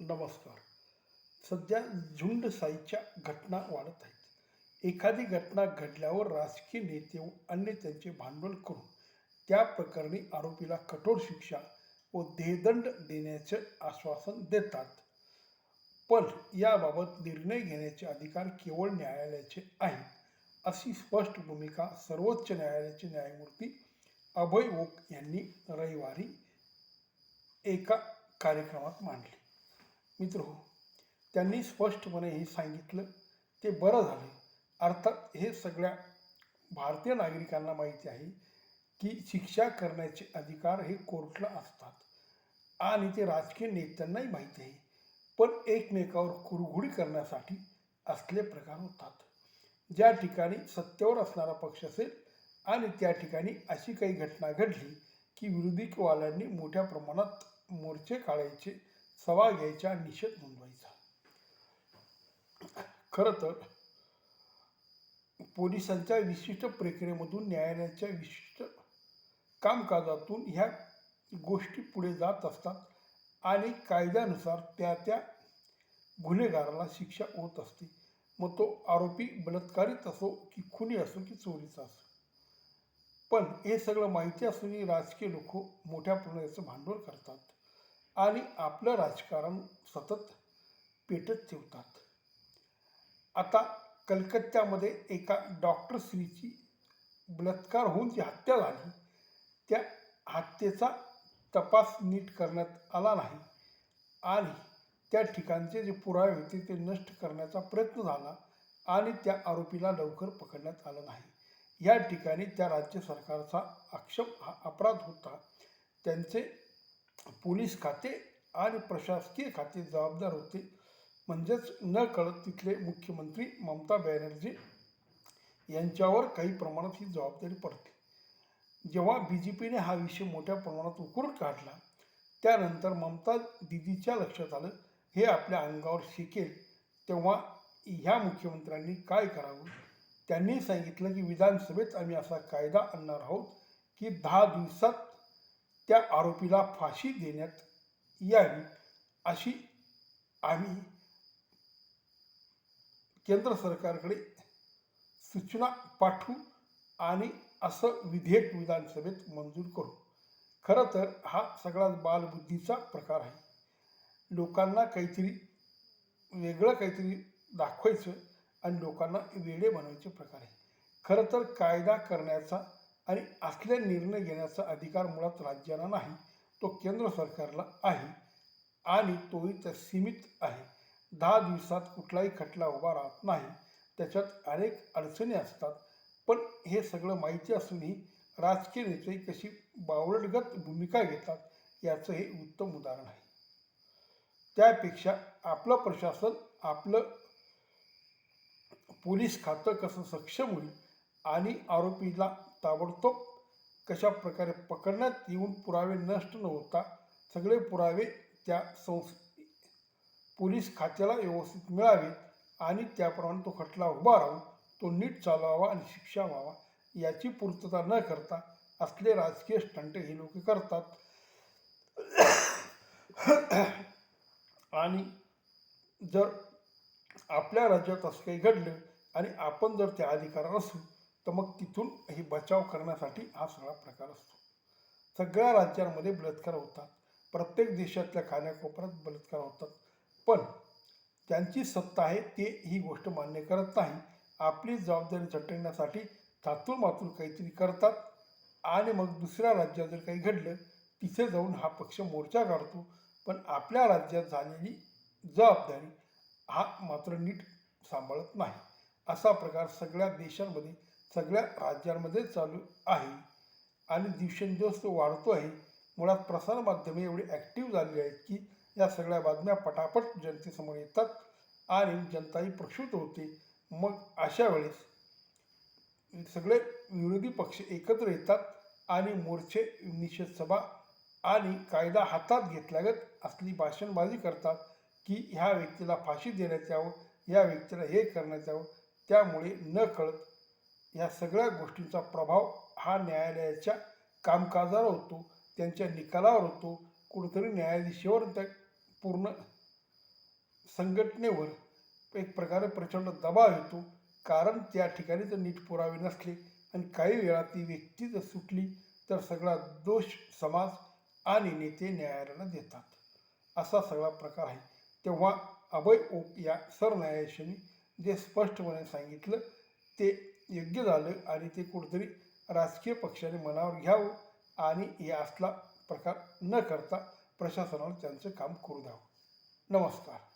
नमस्कार. सध्या झुंडशाहीच्या घटना वाढत आहेत. एखादी घटना घडल्यावर राजकीय नेते व अन्य त्यांचे भांडवल करून त्या प्रकरणी आरोपीला कठोर शिक्षा व देहदंड देण्याचे आश्वासन देतात. पण याबाबत निर्णय घेण्याचे अधिकार केवळ न्यायालयाचे आहेत अशी स्पष्ट भूमिका सर्वोच्च न्यायालयाचे न्यायमूर्ती अभय ओक यांनी रविवारी एका कार्यक्रमात मांडली. मित्र हो. त्यांनी स्पष्टपणे हे सांगितलं. ते बरं झालं. अर्थात हे सगळ्या भारतीय नागरिकांना माहिती आहे की शिक्षा करण्याचे अधिकार हे कोर्टला असतात. आणि ते राजकीय नेत्यांनाही माहिती आहे. पण एकमेकावर कुरघुडी करण्यासाठी असले प्रकार होतात. ज्या ठिकाणी सत्तेवर असणारा पक्ष असेल आणि त्या ठिकाणी अशी काही घटना घडली की विरोधीवाल्यांनी मोठ्या प्रमाणात मोर्चे काढायचे सवा घ्यायचा निषेध नोंदवायचा. खरं तर पोलिसांच्या विशिष्ट प्रक्रियेमधून न्यायालयाच्या विशिष्ट कामकाजातून ह्या गोष्टी पुढे जात असतात आणि कायद्यानुसार त्या त्या गुन्हेगाराला शिक्षा होत असते. मग तो आरोपी बलात्कारित असो की खुनी असो की चोरीचा असो. पण हे सगळं माहिती असूनही राजकीय लोक मोठ्या प्रमाणाचं भांडवल करतात. आणि आपलं राजकारण सतत पेटत ठेवतात. आता कलकत्त्यामध्ये एका डॉक्टर स्त्रीची बलात्कार होऊन जी हत्या झाली त्या हत्येचा तपास नीट करण्यात आला नाही आणि त्या ठिकाणचे जे पुरावे होते ते नष्ट करण्याचा प्रयत्न झाला आणि त्या आरोपीला लवकर पकडण्यात आलं नाही. या ठिकाणी त्या राज्य सरकारचा आक्षेप हा अपराध होता. त्यांचे पोलीस खाते आणि प्रशासकीय खाते जबाबदार होते. म्हणजेच न कळत तिथले मुख्यमंत्री ममता बॅनर्जी यांच्यावर काही प्रमाणात ही जबाबदारी पडते. जेव्हा बी जे पीने हा विषय मोठ्या प्रमाणात उकरून काढला त्यानंतर ममता दिदीच्या लक्षात आलं हे आपल्या अंगावर शिकेल तेव्हा ह्या मुख्यमंत्र्यांनी काय करावं? त्यांनी सांगितलं की विधानसभेत आम्ही असा कायदा आणणार आहोत की दहा दिवसात त्या आरोपीला फाशी देण्यात यावी अशी आम्ही केंद्र सरकारकडे सूचना पाठवू आणि असं विधेयक विधानसभेत मंजूर करू. खरं तर हा सगळा बालबुद्धीचा प्रकार आहे. लोकांना काहीतरी वेगळं काहीतरी दाखवायचं आणि लोकांना वेडे बनवायचे प्रकार आहे. खरं तर कायदा करण्याचा आणि असले निर्णय घेण्याचा अधिकार मुळात राज्याला नाही तो केंद्र सरकारला आहे आणि तोही त्या सीमित आहे. दहा दिवसात कुठलाही खटला उभा राहत नाही त्याच्यात अनेक अडचणी असतात. पण हे सगळं माहिती असूनही राजकीय नेते कशी बावळटगत भूमिका घेतात याचं हे उत्तम उदाहरण आहे. त्यापेक्षा आपलं प्रशासन आपलं पोलीस खातं कसं सक्षम होईल आणि आरोपीला ताबडतोब कशा प्रकारे पकडण्यात येऊन पुरावे नष्ट न होता सगळे पुरावे त्या संस पोलीस खात्याला व्यवस्थित मिळावेत आणि त्याप्रमाणे तो खटला उभा राहून तो नीट चालवावा आणि शिक्षा व्हावा याची पूर्तता न करता असले राजकीय स्टंट हे लोक करतात. आणि जर आपल्या राज्यात असं काही घडलं आणि आपण जर त्या अधिकारात असू तर मग तिथून हे बचाव करण्यासाठी हा सगळा प्रकार असतो. सगळ्या राज्यांमध्ये बलात्कार होतात. प्रत्येक देशातल्या खाण्याकोपऱ्यात बलात्कार होतात. पण त्यांची सत्ता आहे ते ही गोष्ट मान्य करत नाही. आपली जबाबदारी झटण्यासाठी तातूर मातूर काहीतरी करतात आणि मग दुसऱ्या राज्यात जर काही घडलं तिथे जाऊन हा पक्ष मोर्चा काढतो. पण आपल्या राज्यात झालेली जबाबदारी हा मात्र नीट सांभाळत नाही. असा प्रकार सगळ्या देशांमध्ये सगळ्या राज्यांमध्ये चालू आहे आणि दिवसेंदिवस तो वाढतो आहे. मुळात प्रसारमाध्यमे एवढी ॲक्टिव्ह झाली आहेत की या सगळ्या बातम्या पटापट जनतेसमोर येतात आणि जनताही प्रक्षुब्ध होते. मग अशा वेळेस सगळे विरोधी पक्ष एकत्र येतात आणि मोर्चे निषेध सभा आणि कायदा हातात घेतल्यागत असली भाषणबाजी करतात की ह्या व्यक्तीला फाशी देण्यात यावं या व्यक्तीला हे करण्यात यावं त्यामुळे न कळत या सगळ्या गोष्टींचा प्रभाव हा न्यायालयाच्या कामकाजावर होतो त्यांच्या निकालावर होतो. कुठंतरी न्यायाधीशावर त्या पूर्ण संघटनेवर एक प्रकारे प्रचंड दबाव येतो. कारण त्या ठिकाणी जर नीट पुरावे नसले आणि काही वेळा ती व्यक्ती जर सुटली तर सगळा दोष समाज आणि नेते न्यायालयाला देतात. असा सगळा प्रकार आहे. तेव्हा अभय ओक या सरन्यायाधीशांनी जे स्पष्टपणे सांगितलं ते योग्य झालं आणि ते कुठेतरी राजकीय पक्षाने मनावर घ्यावं आणि हे असला प्रकार न करता प्रशासनावर त्यांचं काम करू द्यावं. नमस्कार.